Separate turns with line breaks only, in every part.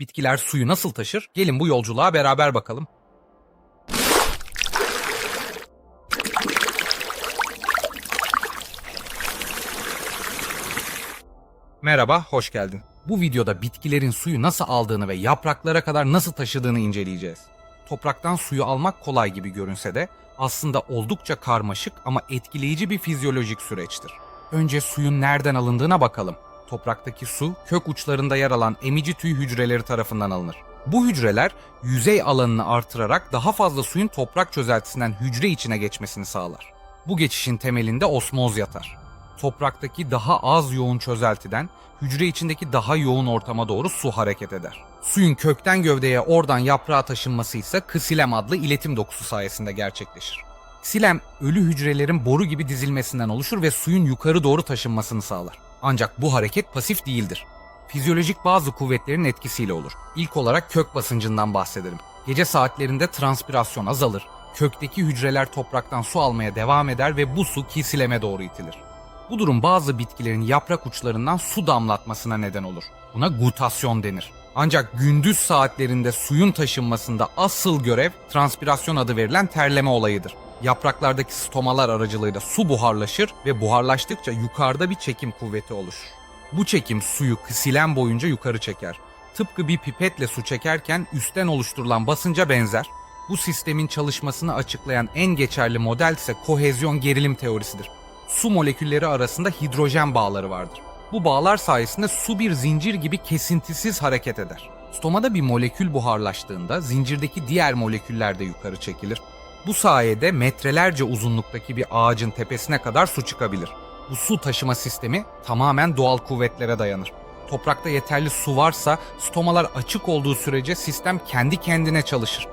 Bitkiler suyu nasıl taşır? Gelin bu yolculuğa beraber bakalım. Merhaba, hoş geldin. Bu videoda bitkilerin suyu nasıl aldığını ve yapraklara kadar nasıl taşıdığını inceleyeceğiz. Topraktan suyu almak kolay gibi görünse de aslında oldukça karmaşık ama etkileyici bir fizyolojik süreçtir. Önce suyun nereden alındığına bakalım. Topraktaki su kök uçlarında yer alan emici tüy hücreleri tarafından alınır. Bu hücreler yüzey alanını artırarak daha fazla suyun toprak çözeltisinden hücre içine geçmesini sağlar. Bu geçişin temelinde osmoz yatar. Topraktaki daha az yoğun çözeltiden hücre içindeki daha yoğun ortama doğru su hareket eder. Suyun kökten gövdeye oradan yaprağa taşınması ise ksilem adlı iletim dokusu sayesinde gerçekleşir. Ksilem ölü hücrelerin boru gibi dizilmesinden oluşur ve suyun yukarı doğru taşınmasını sağlar. Ancak bu hareket pasif değildir. Fizyolojik bazı kuvvetlerin etkisiyle olur. İlk olarak kök basıncından bahsedelim. Gece saatlerinde transpirasyon azalır. Kökteki hücreler topraktan su almaya devam eder ve bu su kisileme doğru itilir. Bu durum bazı bitkilerin yaprak uçlarından su damlatmasına neden olur. Buna gutasyon denir. Ancak gündüz saatlerinde suyun taşınmasında asıl görev transpirasyon adı verilen terleme olayıdır. Yapraklardaki stomalar aracılığıyla su buharlaşır ve buharlaştıkça yukarıda bir çekim kuvveti oluşur. Bu çekim suyu ksilem boyunca yukarı çeker. Tıpkı bir pipetle su çekerken üstten oluşturulan basınca benzer. Bu sistemin çalışmasını açıklayan en geçerli model ise kohezyon gerilim teorisidir su molekülleri arasında hidrojen bağları vardır. Bu bağlar sayesinde su bir zincir gibi kesintisiz hareket eder. Stomada bir molekül buharlaştığında zincirdeki diğer moleküller de yukarı çekilir. Bu sayede metrelerce uzunluktaki bir ağacın tepesine kadar su çıkabilir. Bu su taşıma sistemi tamamen doğal kuvvetlere dayanır. Toprakta yeterli su varsa stomalar açık olduğu sürece sistem kendi kendine çalışır.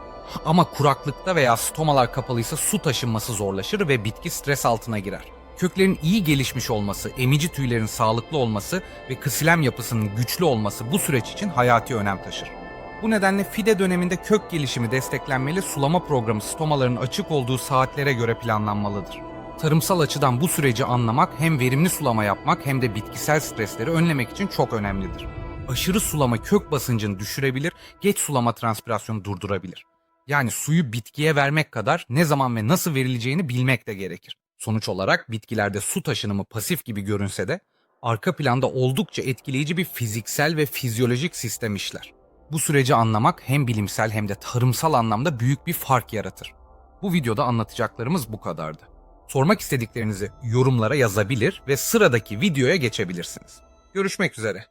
Ama kuraklıkta veya stomalar kapalıysa su taşınması zorlaşır ve bitki stres altına girer. Köklerin iyi gelişmiş olması, emici tüylerin sağlıklı olması ve ksilem yapısının güçlü olması bu süreç için hayati önem taşır. Bu nedenle fide döneminde kök gelişimi desteklenmeli, sulama programı stomaların açık olduğu saatlere göre planlanmalıdır. Tarımsal açıdan bu süreci anlamak hem verimli sulama yapmak hem de bitkisel stresleri önlemek için çok önemlidir. Aşırı sulama kök basıncını düşürebilir, geç sulama transpirasyonu durdurabilir. Yani suyu bitkiye vermek kadar ne zaman ve nasıl verileceğini bilmek de gerekir. Sonuç olarak bitkilerde su taşınımı pasif gibi görünse de arka planda oldukça etkileyici bir fiziksel ve fizyolojik sistem işler. Bu süreci anlamak hem bilimsel hem de tarımsal anlamda büyük bir fark yaratır. Bu videoda anlatacaklarımız bu kadardı. Sormak istediklerinizi yorumlara yazabilir ve sıradaki videoya geçebilirsiniz. Görüşmek üzere.